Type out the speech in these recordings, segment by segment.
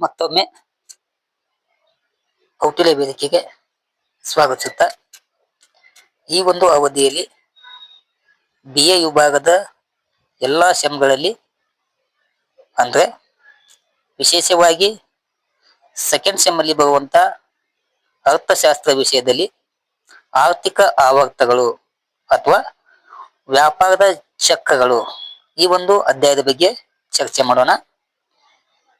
ಮತ್ತೊಮ್ಮೆ ಕೌಟಿಲ್ಯ ವೇದಿಕೆಗೆ ಸ್ವಾಗತಿಸುತ್ತ. ಈ ಒಂದು ಅವಧಿಯಲ್ಲಿ ಬಿ ಎ ವಿಭಾಗದ ಎಲ್ಲ ಸೆಮ್ಗಳಲ್ಲಿ ಅಂದರೆ ವಿಶೇಷವಾಗಿ ಸೆಕೆಂಡ್ ಸೆಮ್ಮಲ್ಲಿ ಬರುವಂಥ ಅರ್ಥಶಾಸ್ತ್ರ ವಿಷಯದಲ್ಲಿ ಆರ್ಥಿಕ ಆವರ್ತಗಳು ಅಥವಾ ವ್ಯಾಪಾರದ ಚಕ್ರಗಳು ಈ ಒಂದು ಅಧ್ಯಾಯದ ಬಗ್ಗೆ ಚರ್ಚೆ ಮಾಡೋಣ.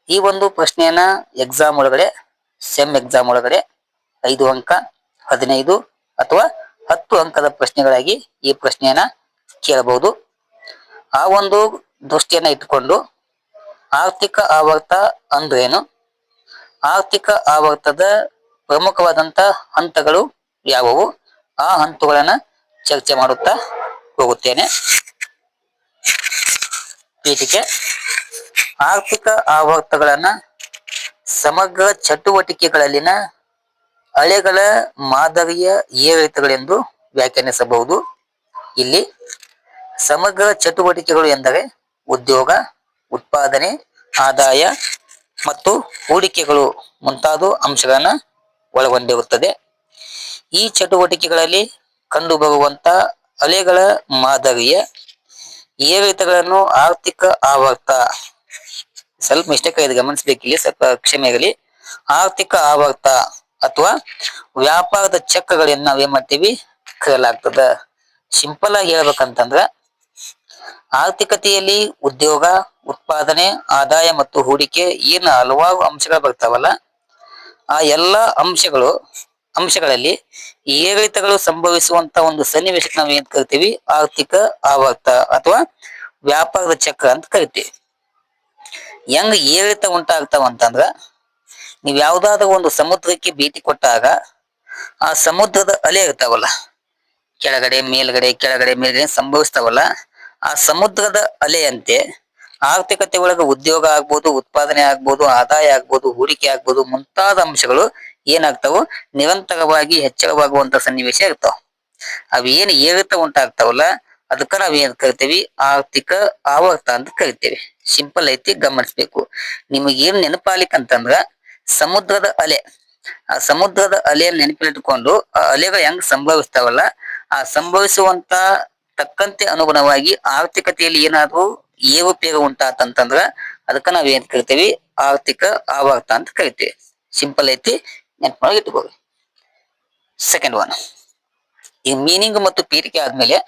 ಈ ಒಂದು ಪ್ರಶ್ನೆಯನ್ನ ಎಕ್ಸಾಮ್ ಒಳಗಡೆ ಸೆಮ್ ಎಕ್ಸಾಮ್ ಒಳಗಡೆ ಐದು ಅಂಕ, ಹದಿನೈದು ಅಥವಾ ಹತ್ತು ಅಂಕದ ಪ್ರಶ್ನೆಗಳಾಗಿ ಈ ಪ್ರಶ್ನೆಯನ್ನ ಕೇಳಬಹುದು. ಆ ಒಂದು ದೃಷ್ಟಿಯನ್ನ ಇಟ್ಟುಕೊಂಡು ಆರ್ಥಿಕ ಆವರ್ತ ಅಂದ್ರೇನು? ಆರ್ಥಿಕ ಆವರ್ತದ ಪ್ರಮುಖವಾದಂತ ಹಂತಗಳು ಯಾವುವು? ಆ ಹಂತಗಳನ್ನ ಚರ್ಚೆ ಮಾಡುತ್ತಾ ಹೋಗುತ್ತೇನೆ. ಪೀಠಿಕೆ. ಆರ್ಥಿಕ ಆವರ್ತಗಳನ್ನ ಸಮಗ್ರ ಚಟುವಟಿಕೆಗಳಲ್ಲಿನ ಅಲೆಗಳ ಮಾದರಿಯ ಏರಿಳಿತಗಳೆಂದು ವ್ಯಾಖ್ಯಾನಿಸಬಹುದು. ಇಲ್ಲಿ ಸಮಗ್ರ ಚಟುವಟಿಕೆಗಳು ಎಂದರೆ ಉದ್ಯೋಗ, ಉತ್ಪಾದನೆ, ಆದಾಯ ಮತ್ತು ಹೂಡಿಕೆಗಳು ಮುಂತಾದ ಅಂಶಗಳನ್ನು ಒಳಗೊಂಡಿರುತ್ತದೆ. ಈ ಚಟುವಟಿಕೆಗಳಲ್ಲಿ ಕಂಡುಬರುವಂತ ಅಲೆಗಳ ಮಾದರಿಯ ಏರಿಳಿತಗಳನ್ನು ಆರ್ಥಿಕ ಆವರ್ತ ಸ್ವಲ್ಪ ಮಿಸ್ಟೇಕ್ ಆಗಿದೆ, ಗಮನಿಸಬೇಕಿಲ್ಲಿ, ಸ್ವಲ್ಪ ಕ್ಷಮೆ ಆಗಲಿ ಆರ್ಥಿಕ ಆವರ್ತ ಅಥವಾ ವ್ಯಾಪಾರದ ಚಕ್ರಗಳನ್ನ ನಾವೇನ್ ಮಾಡ್ತೀವಿ ಕರೆಯಲಾಗ್ತದ ಸಿಂಪಲ್ ಆಗಿ ಹೇಳ್ಬೇಕಂತಂದ್ರ, ಆರ್ಥಿಕತೆಯಲ್ಲಿ ಉದ್ಯೋಗ, ಉತ್ಪಾದನೆ, ಆದಾಯ ಮತ್ತು ಹೂಡಿಕೆ ಏನು ಹಲವಾರು ಅಂಶಗಳು ಬರ್ತಾವಲ್ಲ, ಆ ಎಲ್ಲ ಅಂಶಗಳು, ಅಂಶಗಳಲ್ಲಿ ಏರಿಳಿತಗಳು ಸಂಭವಿಸುವಂತ ಒಂದು ಸನ್ನಿವೇಶಕ್ಕೆ ನಾವು ಏನ್ ಕರಿತೀವಿ? ಆರ್ಥಿಕ ಆವರ್ತ ಅಥವಾ ವ್ಯಾಪಾರದ ಚಕ್ರ ಅಂತ ಕರಿತೀವಿ. ಹೆಂಗ್ ಏರಿಳಿತ ಉಂಟಾಗ್ತಾವ ಅಂತಂದ್ರ ನೀವ್ ಯಾವ್ದಾದ್ರು ಒಂದು ಸಮುದ್ರಕ್ಕೆ ಭೇಟಿ ಕೊಟ್ಟಾಗ ಆ ಸಮುದ್ರದ ಅಲೆ ಇರ್ತಾವಲ್ಲ, ಕೆಳಗಡೆ, ಮೇಲ್ಗಡೆ ಕೆಳಗಡೆ, ಮೇಲ್ಗಡೆ ಸಂಭವಿಸ್ತಾವಲ್ಲ, ಆ ಸಮುದ್ರದ ಅಲೆಯಂತೆ ಆರ್ಥಿಕತೆ ಒಳಗೆ ಉದ್ಯೋಗ ಆಗ್ಬೋದು, ಉತ್ಪಾದನೆ ಆಗ್ಬೋದು, ಆದಾಯ ಆಗ್ಬೋದು, ಹೂಡಿಕೆ ಆಗ್ಬೋದು, ಮುಂತಾದ ಅಂಶಗಳು ಏನಾಗ್ತಾವು? ನಿರಂತರವಾಗಿ ಹೆಚ್ಚಳವಾಗುವಂತ ಸನ್ನಿವೇಶ ಇರ್ತಾವ. ಅವೇನು ಏರಿತ ಉಂಟಾಗ್ತಾವಲ್ಲ ಅದಕ್ಕ ನಾವ್ ಏನ್ ಕರಿತೇವಿ? ಆರ್ಥಿಕ ಆವರ್ತ ಅಂತ ಕರಿತೇವಿ. ಸಿಂಪಲ್ ಐತಿ, ಗಮನಿಸ್ಬೇಕು. ನಿಮಗೆ ಏನ್ ನೆನಪಾಲಿಕಂತಂದ್ರ ಸಮುದ್ರದ ಅಲೆ. ಆ ಸಮುದ್ರದ ಅಲೆಯನ್ನು ನೆನಪಿಟ್ಕೊಂಡು, ಆ ಅಲೆಗಳು ಹೆಂಗ್ ಸಂಭವಿಸ್ತಾವಲ್ಲ, ಆ ಸಂಭವಿಸುವಂತ ತಕ್ಕಂತೆ ಅನುಗುಣವಾಗಿ ಆರ್ಥಿಕತೆಯಲ್ಲಿ ಏನಾದ್ರು ಏರುಪೇರು ಉಂಟಾತಂತಂದ್ರ, ಅದಕ್ಕ ನಾವ್ ಏನ್ ಕರಿತೇವಿ? ಆರ್ಥಿಕ ಆವರ್ತ ಅಂತ ಕರಿತೀವಿ. ಸಿಂಪಲ್ ಐತಿ ನೆನಪು ಇಟ್ಕೋರಿ ಸೆಕೆಂಡ್ ಒನ್ ಈ ಮೀನಿಂಗ್ ಮತ್ತು ಪೀರಿಕೆ ಆದ್ಮೇಲೆ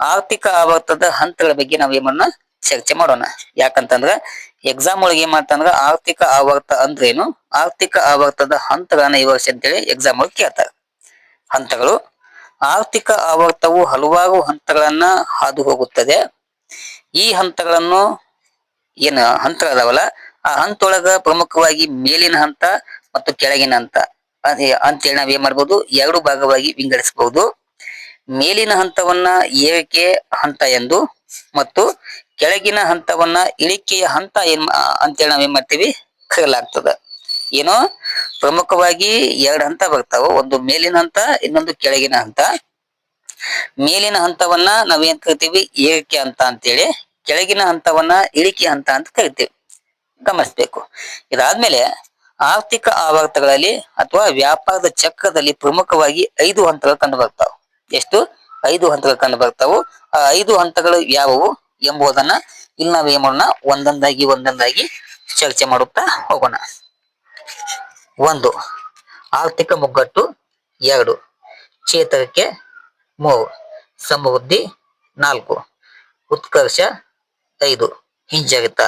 ಆರ್ಥಿಕ ಆವರ್ತದ ಹಂತಗಳ ಬಗ್ಗೆ ನಾವು ಏನನ್ನ ಚರ್ಚೆ ಮಾಡೋಣ. ಯಾಕಂತಂದ್ರ ಎಕ್ಸಾಮ್ ಒಳಗೆ ಏನ್ ಮಾಡ್ತಂದ್ರ ಆರ್ಥಿಕ ಆವರ್ತ ಅಂದ್ರೇನು, ಆರ್ಥಿಕ ಆವರ್ತದ ಹಂತಗಳನ್ನ ಈ ವರ್ಷ ಅಂತೇಳಿ ಎಕ್ಸಾಮ್ ಒಳಗೆ ಕೇಳ್ತಾರೆ. ಹಂತಗಳು, ಆರ್ಥಿಕ ಆವರ್ತವು ಹಲವಾರು ಹಂತಗಳನ್ನ ಹಾದು ಹೋಗುತ್ತದೆ. ಈ ಹಂತಗಳನ್ನು ಏನು ಹಂತಗಳದಾವಲ್ಲ ಆ ಹಂತೊಳಗ ಪ್ರಮುಖವಾಗಿ ಮೇಲಿನ ಹಂತ ಮತ್ತು ಕೆಳಗಿನ ಹಂತ. ಅಂತೇಳಿ ನಾವ್ ಏನ್ ಮಾಡ್ಬೋದು, ಎರಡು ಭಾಗವಾಗಿ ವಿಂಗಡಿಸಬಹುದು ಮೇಲಿನ ಹಂತವನ್ನ ಏರಿಕೆ ಹಂತ ಎಂದು ಮತ್ತು ಕೆಳಗಿನ ಹಂತವನ್ನ ಇಳಿಕೆಯ ಹಂತ ಏನ್ ಅಂತೇಳಿ ನಾವ್ ಏನ್ ಮಾಡ್ತೀವಿ? ಕರೆಯಲಾಗ್ತದ. ಏನೋ ಪ್ರಮುಖವಾಗಿ ಎರಡು ಹಂತ ಬರ್ತಾವ. ಒಂದು ಮೇಲಿನ ಹಂತ, ಇನ್ನೊಂದು ಕೆಳಗಿನ ಹಂತ. ಮೇಲಿನ ಹಂತವನ್ನ ನಾವೇನ್ ಕರಿತೀವಿ? ಏರಿಕೆ ಹಂತ ಅಂತೇಳಿ ಕೆಳಗಿನ ಹಂತವನ್ನ ಇಳಿಕೆ ಹಂತ ಅಂತ ಕರಿತೀವಿ. ಗಮನಿಸ್ಬೇಕು. ಇದಾದ್ಮೇಲೆ ಆರ್ಥಿಕ ಆವರ್ತಗಳಲ್ಲಿ ಅಥವಾ ವ್ಯಾಪಾರದ ಚಕ್ರದಲ್ಲಿ ಪ್ರಮುಖವಾಗಿ ಐದು ಹಂತಗಳು ಕಂಡು ಬರ್ತಾವ. ಎಷ್ಟು? ಐದು ಹಂತಗಳು ಕಂಡು ಬರ್ತಾವು. ಆ ಐದು ಹಂತಗಳು ಯಾವುವು ಎಂಬುದನ್ನ ಇಲ್ಲಿ ನಾವು ಏನ್ ಮಾಡೋಣ? ಒಂದೊಂದಾಗಿ ಒಂದೊಂದಾಗಿ ಚರ್ಚೆ ಮಾಡುತ್ತಾ ಹೋಗೋಣ. ಒಂದು, ಆರ್ಥಿಕ ಮುಗ್ಗಟ್ಟು. ಎರಡು, ಚೇತರಿಕೆ. ಮೂರು, ಸಮೃದ್ಧಿ. ನಾಲ್ಕು, ಉತ್ಕರ್ಷ. ಐದು, ಹಿಂಜರಿತ.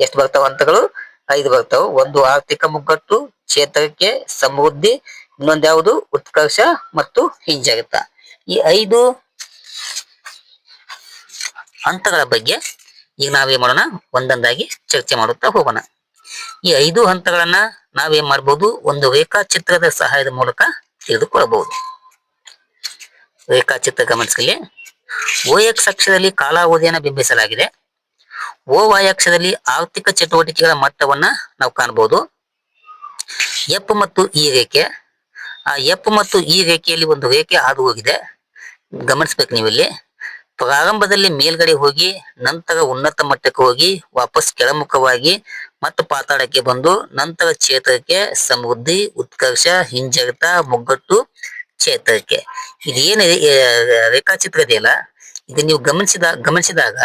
ಎಷ್ಟು ಬರ್ತಾವ ಹಂತಗಳು? ಐದು ಬರ್ತಾವ. ಒಂದು, ಆರ್ಥಿಕ ಮುಗ್ಗಟ್ಟು, ಚೇತರಿಕೆ, ಸಮೃದ್ಧಿ. ಇನ್ನೊಂದು ಯಾವುದು? ಉತ್ಕರ್ಷ ಮತ್ತು ಹಿಂಜರಿತ. ಈ ಐದು ಹಂತಗಳ ಬಗ್ಗೆ ಈಗ ನಾವೇನ್ ಮಾಡೋಣ? ಒಂದೊಂದಾಗಿ ಚರ್ಚೆ ಮಾಡುತ್ತಾ ಹೋಗೋಣ. ಈ ಐದು ಹಂತಗಳನ್ನ ನಾವೇನ್ ಮಾಡಬಹುದು ಒಂದು ರೇಖಾಚಿತ್ರದ ಸಹಾಯದ ಮೂಲಕ ತಿಳಿದುಕೊಳ್ಳಬಹುದು. ರೇಖಾಚಿತ್ರ ಗಮನಿಸಲಿ ಓ ಎಕ್ಸ್ ಅಕ್ಷದಲ್ಲಿ ಕಾಲಾವಧಿಯನ್ನು ಬಿಂಬಿಸಲಾಗಿದೆ. ಓ ವೈ ಅಕ್ಷದಲ್ಲಿ ಆರ್ಥಿಕ ಚಟುವಟಿಕೆಗಳ ಮಟ್ಟವನ್ನ ನಾವು ಕಾಣಬಹುದು ಎಪ್ ಮತ್ತು ಈ ರೇಖೆ. ಆ ಎಫ್ ಮತ್ತು ಈ ರೇಖೆಯಲ್ಲಿ ಒಂದು ರೇಖೆ ಹಾದು ಹೋಗಿದೆ ಗಮನಿಸ್ಬೇಕು ನೀವಿಲ್ಲಿ. ಪ್ರಾರಂಭದಲ್ಲಿ ಮೇಲ್ಗಡೆ ಹೋಗಿ, ನಂತರ ಉನ್ನತ ಮಟ್ಟಕ್ಕೆ ಹೋಗಿ, ವಾಪಸ್ ಕೆಳಮುಖವಾಗಿ ಮತ್ತು ಪಾತಾಳಕ್ಕೆ ಬಂದು, ನಂತರ ಚೇತಕ್ಕೆ ಸಮೃದ್ಧಿ, ಉತ್ಕರ್ಷ, ಹಿಂಜರಿತ, ಮುಗ್ಗಟ್ಟು ಚೇತಕ್ಕೆ ಇದೇನು ರೇಖಾಚಿತ್ರ ಇದೆಯಲ್ಲ? ಇದು ನೀವು ಗಮನಿಸಿದ, ಗಮನಿಸಿದಾಗ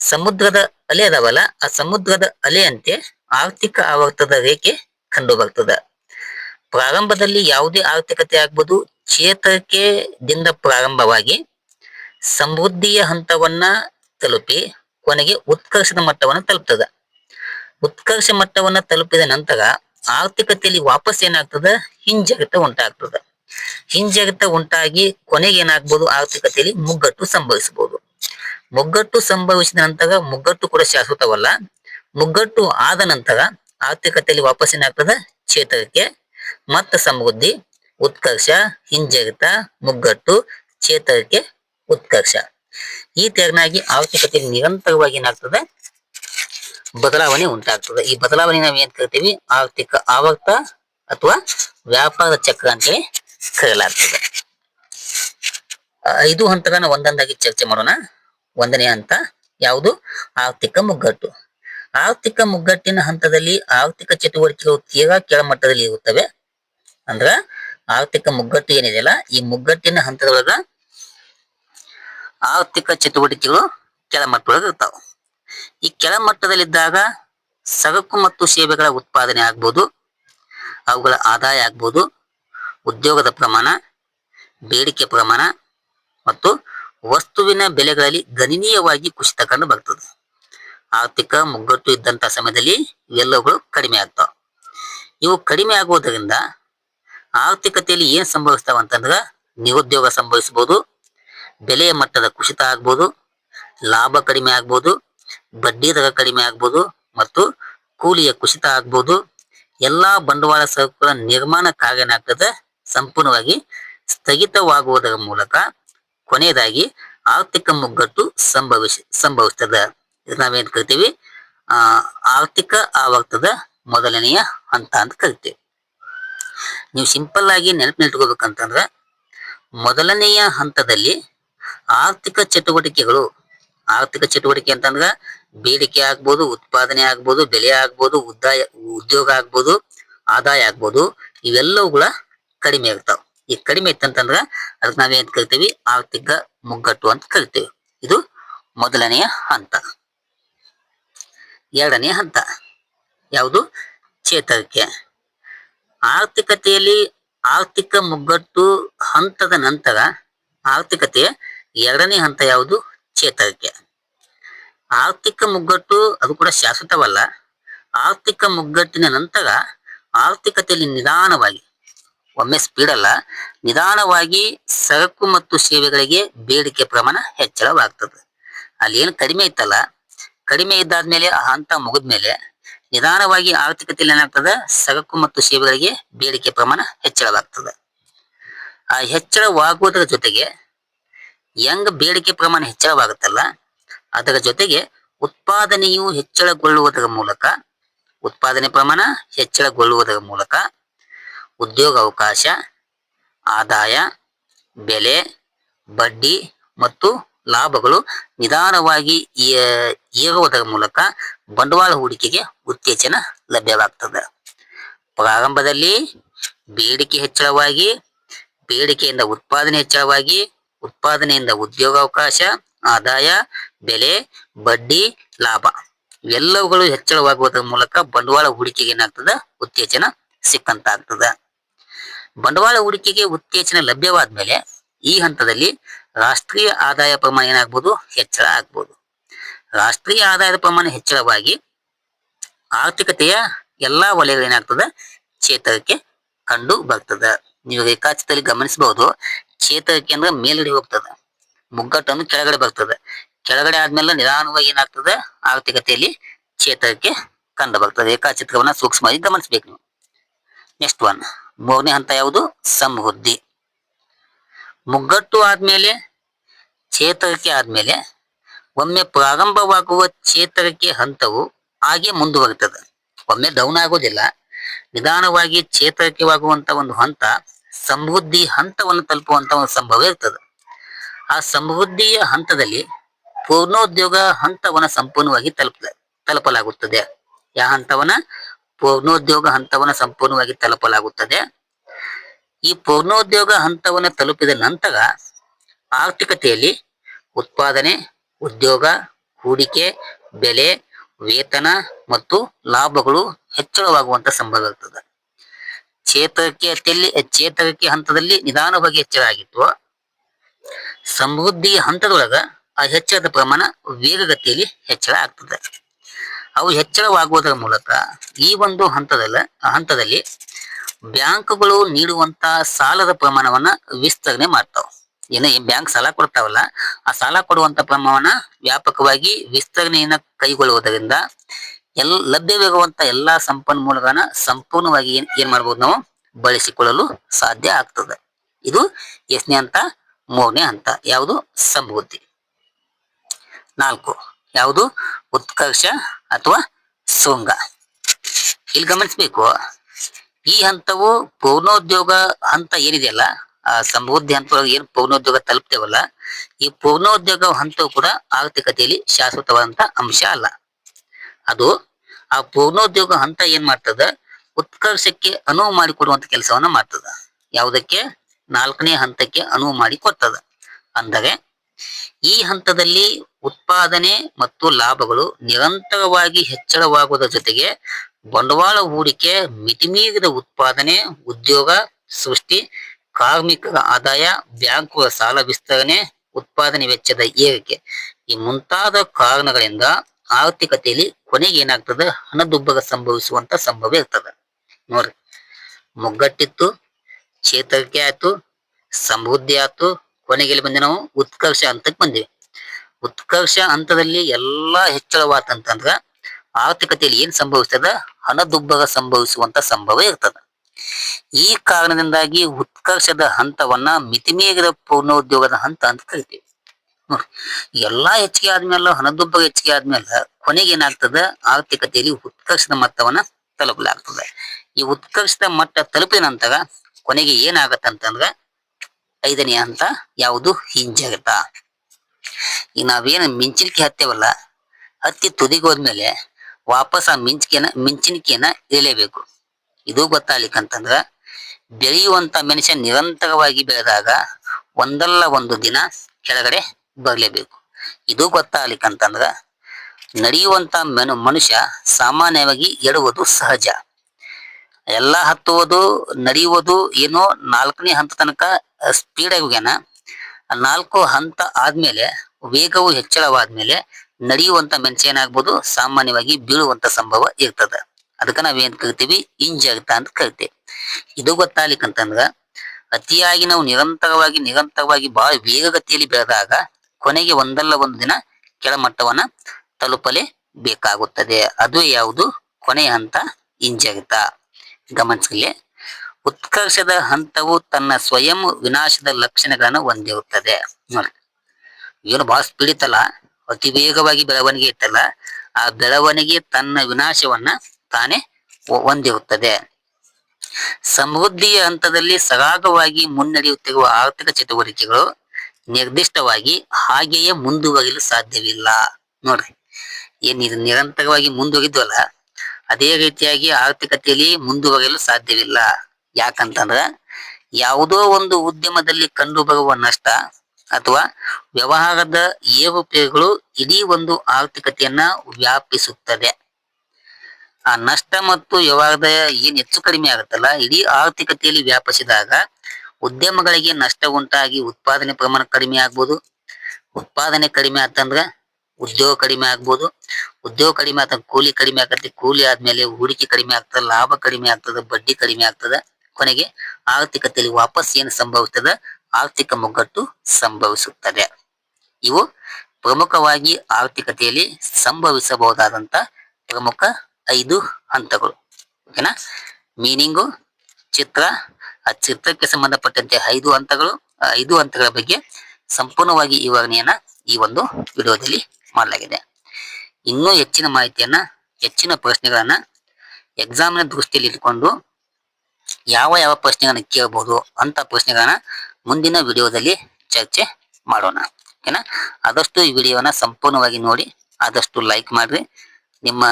ಸಮುದ್ರದ ಅಲೆ ಅದಾವಲ್ಲ, ಆ ಸಮುದ್ರದ ಅಲೆಯಂತೆ ಆರ್ಥಿಕ ಆವರ್ತದ ರೇಖೆ ಕಂಡು ಬರ್ತದ ಪ್ರಾರಂಭದಲ್ಲಿ ಯಾವುದೇ ಆರ್ಥಿಕತೆ ಆಗ್ಬೋದು ಚೇತರಿಕೆದಿಂದ ಪ್ರಾರಂಭವಾಗಿ ಸಮೃದ್ಧಿಯ ಹಂತವನ್ನ ತಲುಪಿ ಕೊನೆಗೆ ಉತ್ಕರ್ಷದ ಮಟ್ಟವನ್ನ ತಲುಪ್ತದ. ಉತ್ಕರ್ಷ ಮಟ್ಟವನ್ನ ತಲುಪಿದ ನಂತರ ಆರ್ಥಿಕತೆಯಲ್ಲಿ ವಾಪಸ್ ಏನಾಗ್ತದ? ಹಿಂಜರಿತ ಉಂಟಾಗ್ತದ. ಹಿಂಜರಿತ ಉಂಟಾಗಿ ಕೊನೆಗೆ ಏನಾಗ್ಬೋದು? ಆರ್ಥಿಕತೆಯಲ್ಲಿ ಮುಗ್ಗಟ್ಟು ಸಂಭವಿಸಬಹುದು. ಮುಗ್ಗಟ್ಟು ಸಂಭವಿಸಿದ ನಂತರ ಮುಗ್ಗಟ್ಟು ಕೂಡ ಶಾಶ್ವತವಲ್ಲ. ಮುಗ್ಗಟ್ಟು ಆದ ನಂತರ ಆರ್ಥಿಕತೆಯಲ್ಲಿ ವಾಪಸ್ ಏನಾಗ್ತದ? ಚೇತರಿಕೆ ಮತ್ತ ಸಮೃದ್ಧಿ ಉತ್ಕರ್ಷ, ಹಿಂಜರಿತ, ಮುಗ್ಗಟ್ಟು, ಚೇತರಿಕೆ, ಉತ್ಕರ್ಷ. ಈ ತೆರನಾಗಿ ಆರ್ಥಿಕತೆ ನಿರಂತರವಾಗಿ ಏನಾಗ್ತದೆ? ಬದಲಾವಣೆ ಉಂಟಾಗ್ತದೆ. ಈ ಬದಲಾವಣೆ ನಾವು ಏನ್ ಕರಿತೀವಿ? ಆರ್ಥಿಕ ಆವರ್ತ ಅಥವಾ ವ್ಯಾಪಾರ ಚಕ್ರ ಅಂತೇಳಿ ಕರೆಯಲಾಗ್ತದೆ. ಐದು ಹಂತಗಳನ್ನ ಒಂದೊಂದಾಗಿ ಚರ್ಚೆ ಮಾಡೋಣ. ಒಂದನೇ ಹಂತ ಯಾವುದು? ಆರ್ಥಿಕ ಮುಗ್ಗಟ್ಟು. ಆರ್ಥಿಕ ಮುಗ್ಗಟ್ಟಿನ ಹಂತದಲ್ಲಿ ಆರ್ಥಿಕ ಚಟುವಟಿಕೆಗಳು ತೀರಾ ಕೆಳಮಟ್ಟದಲ್ಲಿ ಇರುತ್ತವೆ. ಅಂದ್ರ ಆರ್ಥಿಕ ಮುಗ್ಗಟ್ಟು ಏನಿದೆಯಲ್ಲ, ಈ ಮುಗ್ಗಟ್ಟಿನ ಹಂತದೊಳಗ ಆರ್ಥಿಕ ಚಟುವಟಿಕೆಗಳು ಕೆಳಮಟ್ಟದೊಳಗೆ ಇರ್ತಾವ. ಈ ಕೆಳಮಟ್ಟದಲ್ಲಿದ್ದಾಗ ಸರಕು ಮತ್ತು ಸೇವೆಗಳ ಉತ್ಪಾದನೆ ಆಗ್ಬೋದು, ಅವುಗಳ ಆದಾಯ ಆಗ್ಬೋದು, ಉದ್ಯೋಗದ ಪ್ರಮಾಣ, ಬೇಡಿಕೆ ಪ್ರಮಾಣ ಮತ್ತು ವಸ್ತುವಿನ ಬೆಲೆಗಳಲ್ಲಿ ಗಣನೀಯವಾಗಿ ಕುಸಿತ ಕಂಡು ಬರ್ತದೆ. ಆರ್ಥಿಕ ಮುಗ್ಗಟ್ಟು ಇದ್ದಂತ ಸಮಯದಲ್ಲಿ ಇವೆಲ್ಲವುಗಳು ಕಡಿಮೆ ಆಗ್ತಾವ. ಇವು ಕಡಿಮೆ ಆಗುವುದರಿಂದ ಆರ್ಥಿಕತೆಯಲ್ಲಿ ಏನ್ ಸಂಭವಿಸ್ತಾವ ಅಂತಂದ್ರ ನಿರುದ್ಯೋಗ ಸಂಭವಿಸಬಹುದು ಬೆಲೆಯ ಮಟ್ಟದ ಕುಸಿತ ಆಗ್ಬೋದು, ಲಾಭ ಕಡಿಮೆ ಆಗ್ಬೋದು, ಬಡ್ಡಿ ದರ ಕಡಿಮೆ ಆಗ್ಬೋದು ಮತ್ತು ಕೂಲಿಯ ಕುಸಿತ ಆಗ್ಬೋದು. ಎಲ್ಲಾ ಬಂಡವಾಳ ಸರಕುಗಳ ನಿರ್ಮಾಣ ಕಾರ್ಯ ಸಂಪೂರ್ಣವಾಗಿ ಸ್ಥಗಿತವಾಗುವುದರ ಮೂಲಕ ಕೊನೆಯದಾಗಿ ಆರ್ಥಿಕ ಮುಗ್ಗಟ್ಟು ಸಂಭವಿಸ, ಸಂಭವಿಸ್ತದ. ನಾವೇನ್ ಕರಿತೀವಿ? ಆ, ಆರ್ಥಿಕ ಆವರ್ತದ ಮೊದಲನೆಯ ಹಂತ ಅಂತ ಕರಿತೀವಿ. ನೀವು ಸಿಂಪಲ್ ಆಗಿ ನೆನಪಿನಿಟ್ಕೋಬೇಕಂತಂದ್ರೆ ಮೊದಲನೆಯ ಹಂತದಲ್ಲಿ ಆರ್ಥಿಕ ಚಟುವಟಿಕೆಗಳು, ಆರ್ಥಿಕ ಚಟುವಟಿಕೆ ಅಂತಂದ್ರ ಬೇಡಿಕೆ ಆಗ್ಬೋದು, ಉತ್ಪಾದನೆ ಆಗ್ಬೋದು, ಬೆಲೆ ಆಗ್ಬೋದು ಉದ್ದಾಯ ಉದ್ಯೋಗ ಆಗ್ಬೋದು, ಆದಾಯ ಆಗ್ಬೋದು, ಇವೆಲ್ಲವುಗಳ ಕಡಿಮೆ ಇರ್ತಾವ ಈ ಕಡಿಮೆ ಇತ್ತಂತಂದ್ರ ಅದಕ್ಕೆ ನಾವೇನ್ ಕರಿತೀವಿ? ಆರ್ಥಿಕ ಮುಗ್ಗಟ್ಟು ಅಂತ ಕರಿತೀವಿ. ಇದು ಮೊದಲನೆಯ ಹಂತ. ಎರಡನೇ ಹಂತ. ಯಾವುದು? ಚೇತರಿಕೆ. ಆರ್ಥಿಕತೆಯಲ್ಲಿ ಆರ್ಥಿಕ ಮುಗ್ಗಟ್ಟು ಹಂತದ ನಂತರ ಆರ್ಥಿಕತೆಯ ಎರಡನೇ ಹಂತ ಯಾವುದು? ಚೇತರಿಕೆ. ಆರ್ಥಿಕ ಮುಗ್ಗಟ್ಟು ಅದು ಕೂಡ ಶಾಶ್ವತವಲ್ಲ. ಆರ್ಥಿಕ ಮುಗ್ಗಟ್ಟಿನ ನಂತರ ಆರ್ಥಿಕತೆಯಲ್ಲಿ ನಿಧಾನವಾಗಿ, ಒಮ್ಮೆ ಸ್ಪೀಡ್ ಅಲ್ಲ, ನಿಧಾನವಾಗಿ ಸರಕು ಮತ್ತು ಸೇವೆಗಳಿಗೆ ಬೇಡಿಕೆ ಪ್ರಮಾಣ ಹೆಚ್ಚಳವಾಗ್ತದೆ. ಅಲ್ಲಿ ಏನು ಕಡಿಮೆ ಇತ್ತಲ್ಲ, ಕಡಿಮೆ ಇದ್ದಾದ್ಮೇಲೆ ಆ ಹಂತ ಮುಗಿದ್ಮೇಲೆ ನಿಧಾನವಾಗಿ ಆರ್ಥಿಕತೆಯಲ್ಲಿ ಏನಾಗ್ತದೆ? ಸರಕು ಮತ್ತು ಸೇವೆಗಳಿಗೆ ಬೇಡಿಕೆ ಪ್ರಮಾಣ ಹೆಚ್ಚಳವಾಗ್ತದೆ. ಆ ಹೆಚ್ಚಳವಾಗುವುದರ ಜೊತೆಗೆ ಹೆಂಗ್ ಬೇಡಿಕೆ ಪ್ರಮಾಣ ಹೆಚ್ಚಳವಾಗುತ್ತಲ್ಲ, ಅದರ ಜೊತೆಗೆ ಉತ್ಪಾದನೆಯು ಹೆಚ್ಚಳಗೊಳ್ಳುವುದರ ಮೂಲಕ, ಉತ್ಪಾದನೆ ಪ್ರಮಾಣ ಹೆಚ್ಚಳಗೊಳ್ಳುವುದರ ಮೂಲಕ ಉದ್ಯೋಗ ಅವಕಾಶ ಆದಾಯ, ಬೆಲೆ, ಬಡ್ಡಿ ಮತ್ತು ಲಾಭಗಳು ನಿಧಾನವಾಗಿ ಏರುವುದರ ಮೂಲಕ ಬಂಡವಾಳ ಹೂಡಿಕೆಗೆ ಉತ್ತೇಜನ ಲಭ್ಯವಾಗ್ತದೆ. ಪ್ರಾರಂಭದಲ್ಲಿ ಬೇಡಿಕೆ ಹೆಚ್ಚಳವಾಗಿ, ಬೇಡಿಕೆಯಿಂದ ಉತ್ಪಾದನೆ ಹೆಚ್ಚಳವಾಗಿ, ಉತ್ಪಾದನೆಯಿಂದ ಉದ್ಯೋಗಾವಕಾಶ, ಆದಾಯ, ಬೆಲೆ, ಬಡ್ಡಿ, ಲಾಭ ಎಲ್ಲವುಗಳು ಹೆಚ್ಚಳವಾಗುವುದರ ಮೂಲಕ ಬಂಡವಾಳ ಹೂಡಿಕೆಗೆ ಏನಾಗ್ತದ? ಉತ್ತೇಜನ ಸಿಕ್ಕಂತಾಗ್ತದ. ಬಂಡವಾಳ ಹೂಡಿಕೆಗೆ ಉತ್ತೇಜನ ಲಭ್ಯವಾದ ಮೇಲೆ ಈ ಹಂತದಲ್ಲಿ ರಾಷ್ಟ್ರೀಯ ಆದಾಯ ಪ್ರಮಾಣ ಏನಾಗ್ಬೋದು? ಹೆಚ್ಚಳ ಆಗ್ಬೋದು. ರಾಷ್ಟ್ರೀಯ ಆದಾಯದ ಪ್ರಮಾಣ ಹೆಚ್ಚಳವಾಗಿ ಆರ್ಥಿಕತೆಯ ಎಲ್ಲಾ ವಲಯಗಳು ಏನಾಗ್ತದ? ಚೇತರಿಕೆ ಕಂಡು ಬರ್ತದ. ನೀವು ರೇಖಾಚಿತ್ರದಲ್ಲಿ ಗಮನಿಸಬಹುದು. ಚೇತರಿಕೆ ಅಂದ್ರೆ ಮೇಲ್ಗಡೆ ಹೋಗ್ತದ. ಮುಗ್ಗಟ್ಟನ್ನು ಕೆಳಗಡೆ ಬರ್ತದೆ. ಕೆಳಗಡೆ ಆದ್ಮೇಲೆ ನಿಧಾನವಾಗಿ ಏನಾಗ್ತದೆ? ಆರ್ಥಿಕತೆಯಲ್ಲಿ ಚೇತರಿಕೆ ಕಂಡು ಬರ್ತದೆ. ರೇಖಾಚಿತ್ರವನ್ನ ಸೂಕ್ಷ್ಮವಾಗಿ ಗಮನಿಸ್ಬೇಕು ನೀವು. ನೆಕ್ಸ್ಟ್ ಒನ್ ಮೂರನೇ ಹಂತ ಯಾವುದು? ಸಮೃದ್ಧಿ. ಮುಗ್ಗಟ್ಟು ಆದ್ಮೇಲೆ ಚೇತರಿಕೆ ಆದ್ಮೇಲೆ ಒಮ್ಮೆ ಪ್ರಾರಂಭವಾಗುವ ಚೇತರಿಕೆ ಹಂತವು ಹಾಗೆ ಮುಂದುವರಿತದೆ. ಒಮ್ಮೆ ಡೌನ್ ಆಗೋದಿಲ್ಲ. ನಿಧಾನವಾಗಿ ಚೇತರಿಕೆವಾಗುವಂತ ಒಂದು ಹಂತ, ಸಮೃದ್ಧಿ ಹಂತವನ್ನು ತಲುಪುವಂತ ಒಂದು ಸಂಭವ ಇರ್ತದೆ. ಆ ಸಮೃದ್ಧಿಯ ಹಂತದಲ್ಲಿ ಪೂರ್ಣೋದ್ಯೋಗ ಹಂತವನ್ನ ಸಂಪೂರ್ಣವಾಗಿ ತಲುಪ ತಲುಪಲಾಗುತ್ತದೆ. ಯಾ ಹಂತವನ್ನ? ಪೂರ್ಣೋದ್ಯೋಗ ಹಂತವನ್ನ ಸಂಪೂರ್ಣವಾಗಿ ತಲುಪಲಾಗುತ್ತದೆ. ಈ ಪೂರ್ಣೋದ್ಯೋಗ ಹಂತವನ್ನು ತಲುಪಿದ ನಂತರ ಆರ್ಥಿಕತೆಯಲ್ಲಿ ಉತ್ಪಾದನೆ, ಉದ್ಯೋಗ, ಹೂಡಿಕೆ, ಬೆಲೆ, ವೇತನ ಮತ್ತು ಲಾಭಗಳು ಹೆಚ್ಚಳವಾಗುವಂತ ಸಂಭವ ಇರ್ತದೆ. ಚೇತರಿಕೆಯಲ್ಲಿ ಚೇತರಿಕೆ ಹಂತದಲ್ಲಿ ನಿಧಾನವಾಗಿ ಹೆಚ್ಚಳ ಆಗಿತ್ತು. ಸಮೃದ್ಧಿಯ ಹಂತದೊಳಗ ಆ ಹೆಚ್ಚಳದ ಪ್ರಮಾಣ ವೇಗಗತಿಯಲ್ಲಿ ಹೆಚ್ಚಳ ಆಗ್ತದೆ. ಅವು ಹೆಚ್ಚಳವಾಗುವುದರ ಮೂಲಕ ಈ ಒಂದು ಹಂತದಲ್ಲ ಹಂತದಲ್ಲಿ ಬ್ಯಾಂಕ್ಗಳು ನೀಡುವಂತ ಸಾಲದ ಪ್ರಮಾಣವನ್ನ ವಿಸ್ತರಣೆ ಮಾಡ್ತಾವ. ಏನ ಬ್ಯಾಂಕ್ ಸಾಲ ಕೊಡ್ತಾವಲ್ಲ, ಆ ಸಾಲ ಕೊಡುವಂತ ಪ್ರಮಾಣ ವ್ಯಾಪಕವಾಗಿ ವಿಸ್ತರಣೆಯನ್ನ ಕೈಗೊಳ್ಳುವುದರಿಂದ ಎಲ್ ಲಭ್ಯವಿರುವಂತ ಎಲ್ಲಾ ಸಂಪನ್ಮೂಲಗಳನ್ನ ಸಂಪೂರ್ಣವಾಗಿ ಏನ್ ಏನ್ ಮಾಡ್ಬೋದು ನಾವು? ಬಳಸಿಕೊಳ್ಳಲು ಸಾಧ್ಯ ಆಗ್ತದೆ. ಇದು ಎಷ್ಟನೇ ಹಂತ, ಮೂರನೇ ಹಂತ, ಯಾವುದು? ಸಮೃದ್ಧಿ. ನಾಲ್ಕು, ಯಾವುದು? ಉತ್ಕರ್ಷ ಅಥವಾ ಶೃಂಗ. ಇಲ್ಲಿ ಗಮನಿಸಬೇಕು, ಈ ಹಂತವು ಪೂರ್ಣೋದ್ಯೋಗ ಹಂತ ಏನಿದೆಯಲ್ಲ ಆ ಸಮೃದ್ಧಿ ಹಂತವಾಗಿ ಏನು ಪೂರ್ಣೋದ್ಯೋಗ ತಲುಪ್ತೇವಲ್ಲ, ಈ ಪೂರ್ಣೋದ್ಯೋಗ ಹಂತವು ಕೂಡ ಆರ್ಥಿಕತೆಯಲ್ಲಿ ಶಾಶ್ವತವಾದಂತ ಅಂಶ ಅಲ್ಲ. ಅದು ಆ ಪೂರ್ಣೋದ್ಯೋಗ ಹಂತ ಏನ್ ಮಾಡ್ತದ? ಉತ್ಕರ್ಷಕ್ಕೆ ಅನುವು ಮಾಡಿಕೊಡುವಂತ ಕೆಲಸವನ್ನ ಮಾಡ್ತದ. ಯಾವುದಕ್ಕೆ? ನಾಲ್ಕನೇ ಹಂತಕ್ಕೆ ಅನುವು ಮಾಡಿ ಕೊಡ್ತದ. ಅಂದರೆ ಈ ಹಂತದಲ್ಲಿ ಉತ್ಪಾದನೆ ಮತ್ತು ಲಾಭಗಳು ನಿರಂತರವಾಗಿ ಹೆಚ್ಚಳವಾಗುವುದರ ಜೊತೆಗೆ ಬಂಡವಾಳ ಹೂಡಿಕೆ, ಮಿತಿಮೀರಿದ ಉತ್ಪಾದನೆ, ಉದ್ಯೋಗ, ಸೃಷ್ಟಿ ಕಾರ್ಮಿಕರ ಆದಾಯ, ಬ್ಯಾಂಕುಗಳ ಸಾಲ ವಿಸ್ತರಣೆ, ಉತ್ಪಾದನೆ ವೆಚ್ಚದ ಏರಿಕೆ ಈ ಮುಂತಾದ ಕಾರಣಗಳಿಂದ ಆರ್ಥಿಕತೆಯಲ್ಲಿ ಕೊನೆಗೆ ಏನಾಗ್ತದೆ? ಹಣದುಬ್ಬರ ಸಂಭವಿಸುವಂತ ಸಂಭವ ಇರ್ತದೆ. ನೋಡ್ರಿ. ಮುಗ್ಗಟ್ಟಿತ್ತು, ಚೇತರಿಕೆ ಆಯ್ತು, ಸಮೃದ್ಧಿ ಆಯ್ತು, ಕೊನೆಗೆ ಇಲ್ಲಿ ಬಂದೆ ನಾವು? ಉತ್ಕರ್ಷ ಹಂತಕ್ಕೆ ಬಂದಿವಿ. ಉತ್ಕರ್ಷ ಹಂತದಲ್ಲಿ ಎಲ್ಲಾ ಹೆಚ್ಚಳವಾತಂತಂದ್ರ ಆರ್ಥಿಕತೆಯಲ್ಲಿ ಏನ್ ಸಂಭವಿಸ್ತದ? ಹಣದುಬ್ಬರ ಸಂಭವಿಸುವಂತ ಸಂಭವ ಇರ್ತದ. ಈ ಕಾರಣದಿಂದಾಗಿ ಉತ್ಕರ್ಷದ ಹಂತವನ್ನ ಮಿತಿಮೀರಿದ ಪೂರ್ಣೋದ್ಯೋಗದ ಹಂತ ಅಂತ ಕರಿತೀವಿ. ನೋಡಿ ಎಲ್ಲಾ ಹೆಚ್ಚಿಗೆ ಆದ್ಮೇಲೆ, ಹಣದುಬ್ಬರ ಹೆಚ್ಚಿಗೆ ಆದ್ಮೇಲೆ ಕೊನೆಗೆ ಏನಾಗ್ತದ? ಆರ್ಥಿಕತೆಯಲ್ಲಿ ಉತ್ಕರ್ಷದ ಮಟ್ಟವನ್ನ ತಲುಪಲಾಗ್ತದೆ. ಈ ಉತ್ಕರ್ಷದ ಮಟ್ಟ ತಲುಪಿದ ನಂತರ ಕೊನೆಗೆ ಏನಾಗತ್ತಂತಂದ್ರ ಐದನೇ ಹಂತ ಯಾವುದು? ಹಿಂಜರಿತ. ಈಗ ನಾವೇನು ಮಿಂಚಿನಿಕೆ ಹತ್ತೇವಲ್ಲ, ಹತ್ತಿ ತುದಿಗೋದ್ಮೇಲೆ ವಾಪಸ್ ಆ ಮಿಂಚಿಕೆನ ಮಿಂಚಿನಿಕೆಯನ್ನ ಇಳಿಲೇಬೇಕು ಇದು ಗೊತ್ತಾಗ್ಲಿಕ್ಕಂತಂದ್ರ, ಬೆಳೆಯುವಂತ ಮನುಷ್ಯ ನಿರಂತರವಾಗಿ ಬೆಳೆದಾಗ ಒಂದಲ್ಲ ಒಂದು ದಿನ ಕೆಳಗಡೆ ಬರಲೇಬೇಕು. ಇದು ಗೊತ್ತಾಗ್ಲಿಕ್ಕಂತಂದ್ರ, ನಡೆಯುವಂತ ಮೆನು, ಮನುಷ್ಯ ಸಾಮಾನ್ಯವಾಗಿ ಎಡುವುದು ಸಹಜ. ಎಲ್ಲ ಹತ್ತುವುದು, ನಡೆಯುವುದು ಏನೋ ನಾಲ್ಕನೇ ಹಂತ ತನಕ ಸ್ಪೀಡ್ ಹೋಗ್ಯಾನ. ನಾಲ್ಕು ಹಂತ ಆದ್ಮೇಲೆ, ವೇಗವು ಹೆಚ್ಚಳವಾದ್ಮೇಲೆ ನಡೆಯುವಂತ ಮನುಷ್ಯ ಏನಾಗ್ಬೋದು, ಸಾಮಾನ್ಯವಾಗಿ ಬೀಳುವಂತ ಸಂಭವ ಇರ್ತದ. ಅದಕ್ಕ ನಾವೇನ್ ಕರಿತೀವಿ? ಇಂಜಗತ ಅಂತ ಕರಿತೀವಿ. ಇದು ಗೊತ್ತಾಗ್ಲಿಕ್ಕಂತಂದ್ರ, ಅತಿಯಾಗಿ ನಾವು ನಿರಂತರವಾಗಿ ನಿರಂತರವಾಗಿ ಬಹಳ ವೇಗಗತಿಯಲ್ಲಿ ಬೆಳೆದಾಗ ಕೊನೆಗೆ ಒಂದಲ್ಲ ಒಂದು ದಿನ ಕೆಳಮಟ್ಟವನ್ನ ತಲುಪಲೇ ಬೇಕಾಗುತ್ತದೆ. ಅದು ಯಾವುದು? ಕೊನೆಯ ಹಂತ ಇಂಜರಿತ ಗಮನಿಸಲಿ. ಉತ್ಕರ್ಷದ ಹಂತವು ತನ್ನ ಸ್ವಯಂ ವಿನಾಶದ ಲಕ್ಷಣಗಳನ್ನು ಹೊಂದಿರುತ್ತದೆ. ನೋಡಿ ಏನು ಬಹಳ ಸ್ಪೀಡ್ ಅತಿ ವೇಗವಾಗಿ ಬೆಳವಣಿಗೆ ಇತ್ತಲ್ಲ? ಆ ಬೆಳವಣಿಗೆ ತನ್ನ ವಿನಾಶವನ್ನ ತಾನೇ ಹೊಂದಿರುತ್ತದೆ. ಸಮೃದ್ಧಿಯ ಹಂತದಲ್ಲಿ ಸರಾಗವಾಗಿ ಮುನ್ನಡೆಯುತ್ತಿರುವ ಆರ್ಥಿಕ ಚಟುವಟಿಕೆಗಳು ನಿರ್ದಿಷ್ಟವಾಗಿ ಹಾಗೆಯೇ ಮುಂದುವರಿಯಲು ಸಾಧ್ಯವಿಲ್ಲ. ನೋಡ್ರಿ, ಏನ್ ಇದು ನಿರಂತರವಾಗಿ ಮುಂದುವರಿದ್ವಲ್ಲ ಅದೇ ರೀತಿಯಾಗಿ ಆರ್ಥಿಕತೆಯಲ್ಲಿ ಮುಂದುವರಿಯಲು ಸಾಧ್ಯವಿಲ್ಲ. ಯಾಕಂತಂದ್ರ ಯಾವುದೋ ಒಂದು ಉದ್ಯಮದಲ್ಲಿ ಕಂಡುಬರುವ ನಷ್ಟ ಅಥವಾ ವ್ಯವಹಾರದ ಏರುಪೇರುಗಳು ಇಡೀ ಒಂದು ಆರ್ಥಿಕತೆಯನ್ನ ವ್ಯಾಪಿಸುತ್ತದೆ. ಆ ನಷ್ಟ ಮತ್ತು ವ್ಯವಹಾರದ ಏನ್ ಹೆಚ್ಚು ಕಡಿಮೆ ಆಗುತ್ತಲ್ಲ, ಇಡೀ ಆರ್ಥಿಕತೆಯಲ್ಲಿ ವ್ಯಾಪಿಸಿದಾಗ ಉದ್ಯಮಗಳಿಗೆ ನಷ್ಟ ಉಂಟಾಗಿ ಉತ್ಪಾದನೆ ಪ್ರಮಾಣ ಕಡಿಮೆ ಆಗ್ಬೋದು. ಉತ್ಪಾದನೆ ಕಡಿಮೆ ಆತಂದ್ರ ಉದ್ಯೋಗ ಕಡಿಮೆ ಆಗ್ಬೋದು. ಉದ್ಯೋಗ ಕಡಿಮೆ ಆತ ಕೂಲಿ ಕಡಿಮೆ ಆಗತ್ತೆ. ಕೂಲಿ ಆದ್ಮೇಲೆ ಹೂಡಿಕೆ ಕಡಿಮೆ ಆಗ್ತದೆ, ಲಾಭ ಕಡಿಮೆ ಆಗ್ತದೆ, ಬಡ್ಡಿ ಕಡಿಮೆ ಆಗ್ತದ. ಕೊನೆಗೆ ಆರ್ಥಿಕತೆಯಲ್ಲಿ ವಾಪಸ್ ಏನು ಸಂಭವಿಸ್ತದ? ಆರ್ಥಿಕ ಮುಗ್ಗಟ್ಟು ಸಂಭವಿಸುತ್ತದೆ. ಇವು ಪ್ರಮುಖವಾಗಿ ಆರ್ಥಿಕತೆಯಲ್ಲಿ ಸಂಭವಿಸಬಹುದಾದಂತ ಪ್ರಮುಖ ಐದು ಹಂತಗಳು. ಓಕೆನಾ? ಮೀನಿಂಗು, ಚಿತ್ರ, ಆ ಚಿತ್ರಕ್ಕೆ ಸಂಬಂಧಪಟ್ಟಂತೆ ಐದು ಹಂತಗಳು ಐದು ಹಂತಗಳ ಬಗ್ಗೆ ಸಂಪೂರ್ಣವಾಗಿ ಈ ಈ ಒಂದು ವಿಡಿಯೋದಲ್ಲಿ ಮಾಡಲಾಗಿದೆ. ಇನ್ನೂ ಹೆಚ್ಚಿನ ಮಾಹಿತಿಯನ್ನ, ಹೆಚ್ಚಿನ ಪ್ರಶ್ನೆಗಳನ್ನ ಎಕ್ಸಾಮಿನ ದೃಷ್ಟಿಯಲ್ಲಿ ಇಟ್ಕೊಂಡು ಯಾವ ಯಾವ ಪ್ರಶ್ನೆಗಳನ್ನ ಕೇಳಬಹುದು ಅಂತ ಪ್ರಶ್ನೆಗಳನ್ನ ಮುಂದಿನ ವಿಡಿಯೋದಲ್ಲಿ ಚರ್ಚೆ ಮಾಡೋಣ. ಓಕೆನಾ? ಆದಷ್ಟು ಈ ವಿಡಿಯೋನ ಸಂಪೂರ್ಣವಾಗಿ ನೋಡಿ, ಆದಷ್ಟು ಲೈಕ್ ಮಾಡ್ರಿ. ನಿಮ್ಮ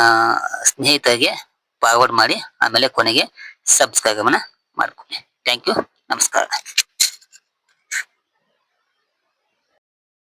ಸ್ನೇಹಿತರಿಗೆ ಫಾರ್ವರ್ಡ್ ಮಾಡಿ ಆಮೇಲೆ ಕೊನೆಗೆ ಸಬ್ಸ್ಕ್ರೈಬ್ ಮಾಡ್ಕೊಳ್ಳಿ. ಥ್ಯಾಂಕ್ ಯು ನಮಸ್ಕಾರ.